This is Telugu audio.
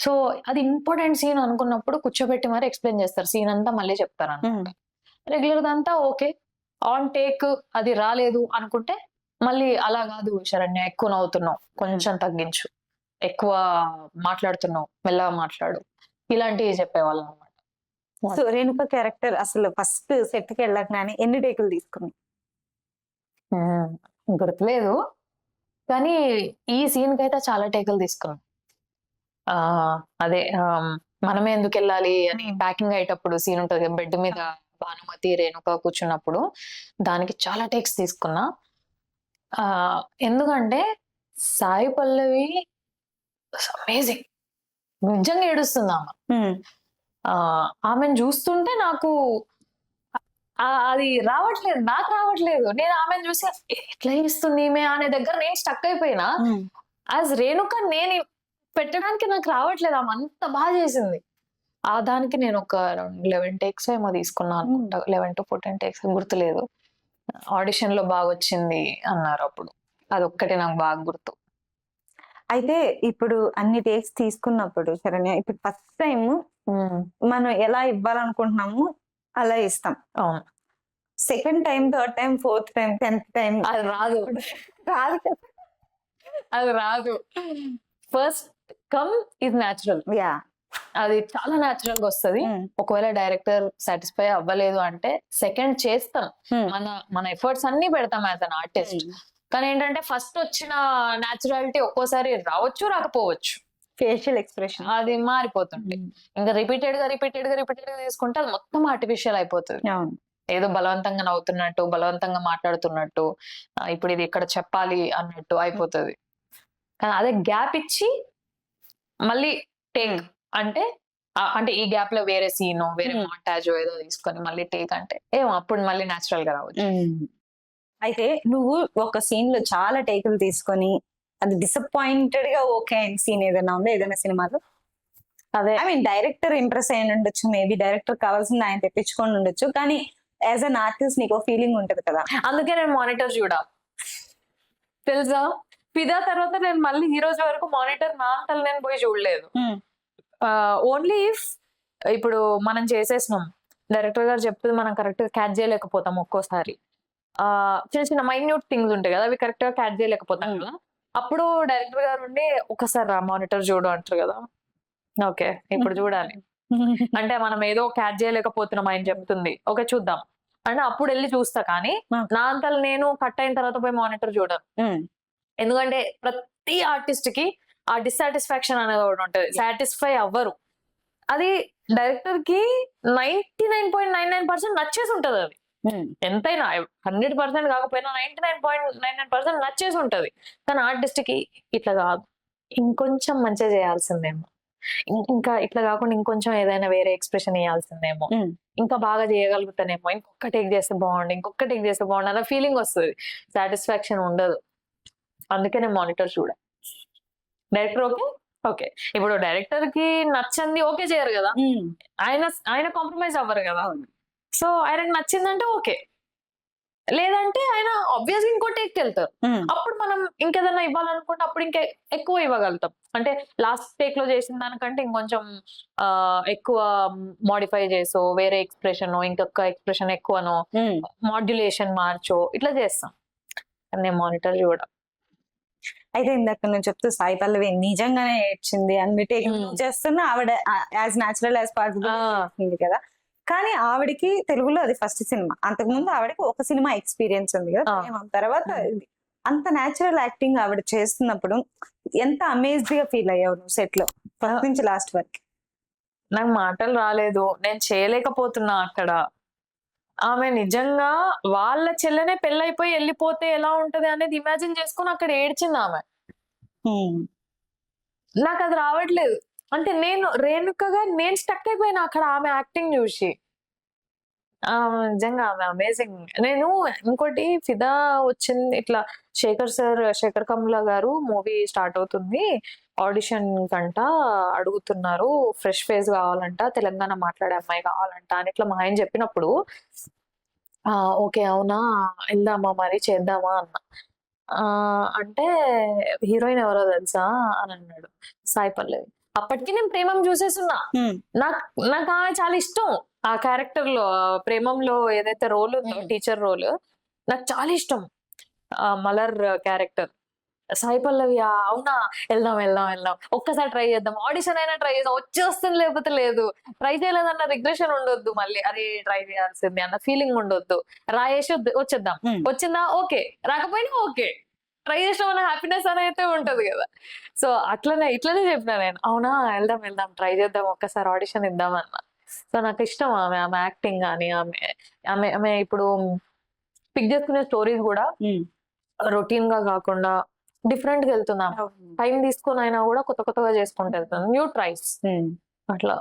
సో అది ఇంపార్టెంట్ సీన్ అనుకున్నప్పుడు కూర్చోబెట్టి మరి ఎక్స్ప్లెయిన్ చేస్తారు. సీన్ అంతా మళ్ళీ చెప్తారు అనమాట రెగ్యులర్ అంతా ఓకే. ఆన్ టేక్ అది రాలేదు అనుకుంటే మళ్ళీ అలా కాదు శరణ్య ఎక్కువ నవ్వుతున్నావు కొంచెం తగ్గించు ఎక్కువ మాట్లాడుతున్నావు మెల్లగా మాట్లాడు ఇలాంటివి చెప్పేవాళ్ళం అనమాట సో రేణుక క్యారెక్టర్ అసలు ఫస్ట్ సెట్కి వెళ్ళగానే ఎన్ని టేకులు తీసుకుంది? గుర్తులేదు. కానీ ఈ సీన్కి అయితే చాలా టేకులు తీసుకున్నాం ఆ అదే ఆమ్, మనమే ఎందుకు వెళ్ళాలి అని ప్యాకింగ్ అయ్యేటప్పుడు సీన్ ఉంటుంది బెడ్ మీద భానుమతి రేణుక కూర్చున్నప్పుడు దానికి చాలా టేక్స్ తీసుకున్నా. ఆ ఎందుకంటే సాయి పల్లవి అమేజింగ్ నిజంగా ఏడుస్తుంది ఆమెను చూస్తుంటే నాకు ఆ- అది రావట్లేదు నాకు రావట్లేదు. నేను ఆమెను చూసి "ఏ- ఎట్లా ఇస్తుంది ఈమె? అనే దగ్గర నేను స్టక్ అయిపోయినా. యాజ్ రేణుక నేను పెట్టడానికి నాకు రావట్లేదు. ఆమె అంత బాగా చేసింది. ఆ దానికి నేను ఒక లెవెన్ టేక్స్ ఏమో తీసుకున్నాను అనుకుంటా. లెవెన్ టు ఫోర్టీన్ టేక్స్ గుర్తులేదు. ఆడిషన్లో బాగా వచ్చింది అన్నారు అప్పుడు. అది ఒక్కటే నాకు బాగా గుర్తు. అయితే ఇప్పుడు అన్ని టేక్స్ తీసుకున్నప్పుడు శరణ్య ఇప్పుడు ఫస్ట్ టైం మనం ఎలా ఇవ్వాలనుకుంటున్నాము అలా ఇస్తాం. అవును. Second time third time fourth time tenth time అది రాదు. రాదు కదా. అది రాదు. First come is natural yeah అది చాలా న్యాచురల్గా వస్తది. ఒకవేళ డైరెక్టర్ సాటిస్ఫై అవ్వలేదు అంటే సెకండ్ చేస్తాం. మన మన ఎఫర్ట్స్ అన్ని పెడతాం యాజ్ అన్ ఆర్టిస్ట్ కానీ ఏంటంటే ఫస్ట్ వచ్చిన న్యాచురాలిటీ ఒక్కోసారి రావచ్చు రాకపోవచ్చు. ఫేషియల్ ఎక్స్ప్రెషన్ అది మారిపోతుంది ఇంకా రిపీటెడ్గా రిపీటెడ్గా రిపీటెడ్గా తీసుకుంటే అది మొత్తం ఆర్టిఫిషియల్ అయిపోతుంది. ఏదో బలవంతంగా నవ్వుతున్నట్టు బలవంతంగా మాట్లాడుతున్నట్టు ఇప్పుడు ఇది ఇక్కడ చెప్పాలి అన్నట్టు అయిపోతుంది. అదే గ్యాప్ ఇచ్చి మళ్ళీ టేక్ అంటే అంటే ఈ గ్యాప్లో వేరే సీన్ వేరే. మాంటాజ్ ఏదో తీసుకొని మళ్ళీ టేక్ అంటే ఏమో అప్పుడు మళ్ళీ న్యాచురల్గా రావచ్చు. అయితే నువ్వు ఒక సీన్లో చాలా టేకులు తీసుకొని అది డిసప్పాయింటెడ్గా ఓకే అయిన సీన్ ఏదైనా ఉందా? ఏదైనా సినిమాలో? అదే. ఐ మీన్ డైరెక్టర్ ఇంప్రెస్ అయి ఉండొచ్చు మేబీ డైరెక్టర్ కావాల్సింది ఆయన తెప్పించుకొని ఉండొచ్చు కానీ యాజ్ అన్ ఆర్టిస్ట్ నీకు ఫీలింగ్ ఉంటది కదా? అందుకే నేను మానిటర్ చూడా. తెలుసా? ఫిదా తర్వాత నేను మళ్ళీ ఈ రోజు వరకు మానిటర్ నా అంతలు నేను పోయి చూడలేదు. ఓన్లీ ఇఫ్ ఇప్పుడు మనం చేసేసినాం. డైరెక్టర్ గారు చెప్తుంది మనం కరెక్ట్గా క్యాచ్ చేయలేకపోతాం ఒక్కోసారి. ఆ చిన్న చిన్న మైన్యూట్ థింగ్స్ ఉంటాయి కదా అవి కరెక్ట్గా క్యాచ్ చేయలేకపోతాం. కదా. అప్పుడు డైరెక్టర్ గారు ఉండి ఒకసారి రా మానిటర్ చూడు అంటారు కదా. ఓకే ఇప్పుడు చూడాలి. అంటే మనం ఏదో క్యాచ్ చేయలేకపోతున్నాం ఆయన చెప్తుంది. ఓకే చూద్దాం. అంటే అప్పుడు వెళ్ళి చూస్తా కానీ. నా అంతలు నేను కట్ అయిన తర్వాత పోయి మానిటర్ చూడను. ఎందుకంటే ప్రతి ఆర్టిస్ట్కి ఆ డిస్సాటిస్ఫాక్షన్ అనేది ఒకటి ఉంటది. సాటిస్ఫై అవ్వరు. అది డైరెక్టర్కి ninety nine point nine nine percent నచ్చేసి ఉంటది అది. ఉమ్, ఎంతైనా హండ్రెడ్ పర్సెంట్ కాకపోయినా ninety nine point nine nine percent నచ్చేసి ఉంటది. కానీ ఆర్టిస్ట్కి ఇట్లా కాదు. ఇంకొంచెం మంచిగా చేయాల్సిందేమో. ఇంకా ఇట్లా కాకుండా ఇంకొంచెం ఏదైనా వేరే ఎక్స్ప్రెషన్ ఇవ్వాల్సిందేమో ఉమ్. ఇంకా బాగా చేయగలుగుతానేమో. ఇంకొక టేక్ చేస్తే బాగుండు ఇంకొక టేక్ చేస్తే బాగుండు అన్న ఫీలింగ్ వస్తుంది. సాటిస్ఫాక్షన్ ఉండదు. అందుకే నేను మానిటర్ చూడ. Director okay? ఓకే. ఇప్పుడు డైరెక్టర్కి నచ్చంది ఓకే చేయరు కదా. ఆయన ఆయన కాంప్రమైజ్ అవ్వరు కదా. సో ఆయనకు నచ్చిందంటే ఓకే. లేదంటే ఆయన ఆబ్వియస్ ఇంకో టేక్ వెళ్తారు. అప్పుడు మనం ఇంకేదైనా ఇవ్వాలనుకుంటే అప్పుడు ఇంకా ఎక్కువ ఇవ్వగలుగుతాం. అంటే లాస్ట్ టేక్లో చేసిన దానికంటే ఇంకొంచెం ఎక్కువ మోడిఫై చేసో వేరే ఎక్స్ప్రెషన్ ఇంకొక ఎక్స్ప్రెషన్ ఎక్కువనో. మాడ్యులేషన్ మార్చో ఇట్లా చేస్తాం. నేను మానిటర్ చూడ అయితే ఇందాక నువ్వు చెప్తూ సాయి పల్లవి నిజంగానే ఏడ్చింది అన్ని టేక్. చేస్తున్నా ఆవిడ యాజ్ న్యాచురల్ యాజ్ పాసిబుల్ ఉంది కదా. కానీ ఆవిడకి తెలుగులో అది ఫస్ట్ సినిమా. అంతకుముందు ఆవిడకి ఒక సినిమా ఎక్స్పీరియన్స్ ఉంది కదా. తర్వాత. అంత న్యాచురల్ యాక్టింగ్ ఆవిడ చేస్తున్నప్పుడు ఎంత అమేజ్డ్గా ఫీల్ అయ్యావు నువ్వు సెట్లో? ఫస్ట్ నుంచి లాస్ట్ వరకు. నాకు మాటలు రాలేదు. నేను చేయలేకపోతున్నా అక్కడ. ఆమె నిజంగా వాళ్ళ చెల్లెనే పెళ్ళైపోయి వెళ్ళిపోతే ఎలా ఉంటది అనేది ఇమాజిన్ చేసుకుని అక్కడ ఏడ్చింది ఆమె నాకు అది రావట్లేదు. అంటే నేను రేణుకగా నేను స్టక్ అయిపోయినా అక్కడ ఆమె యాక్టింగ్ చూసి. నిజంగా ఆమె అమేజింగ్ నేను ఇంకోటి ఫిదా వచ్చింది ఇట్లా శేఖర్ సార్ శేఖర్ కమ్లా గారు మూవీ స్టార్ట్ అవుతుంది. ఆడిషన్ కంట అడుగుతున్నారు ఫ్రెష్ ఫేస్ కావాలంట తెలంగాణ మాట్లాడే అమ్మాయి కావాలంట అని ఇట్లా మా ఆయన చెప్పినప్పుడు ఆ ఓకే అవునా? వెళ్దామా మరి? చేద్దామా? అన్న. అంటే హీరోయిన్ ఎవరో తెలుసా? అని అన్నాడు సాయి పల్లవి. అప్పటికి నేను ప్రేమం చూసేస్తున్నా. నాకు నాకు ఆమె చాలా ఇష్టం. ఆ క్యారెక్టర్లో ప్రేమంలో ఏదైతే రోల్ ఉందో. టీచర్ రోల్ నాకు చాలా ఇష్టం. మలర్ క్యారెక్టర్. సాయి పల్లవి అవునా? వెళ్దాం వెళ్దాం వెళ్దాం. ఒక్కసారి ట్రై చేద్దాం. ఆడిషన్ అయినా ట్రై చేద్దాం. వచ్చి వస్తుంది లేకపోతే లేదు. ట్రై చేయలేదన్న రిగ్రెషన్ ఉండొద్దు మళ్ళీ. అరే ట్రై చేయాల్సింది అన్న ఫీలింగ్ ఉండొద్దు. రాయేసి వచ్చేద్దాం. వచ్చిందా? ఓకే. రాకపోయినా ఓకే. ట్రై చేసిన మన హ్యాపీనెస్ అని అయితే ఉంటది కదా. సో అట్లనే ఇట్లనే చెప్పిన నేను. అవునా? వెళ్దాం వెళ్దాం. ట్రై చేద్దాం. ఒక్కసారి ఆడిషన్ ఇద్దాం అన్న. సో నాకు ఇష్టం ఆమె ఆమె యాక్టింగ్ కానీ ఆమె ఆమె ఆమె ఇప్పుడు పిక్ చేసుకునే స్టోరీస్ కూడా. రొటీన్గా కాకుండా డిఫరెంట్గా వెళ్తున్నాం టైం తీసుకొని అయినా కూడా కొత్త కొత్తగా చేసుకుంటూ వెళ్తున్నాం న్యూ ట్రైస్. అట్లా.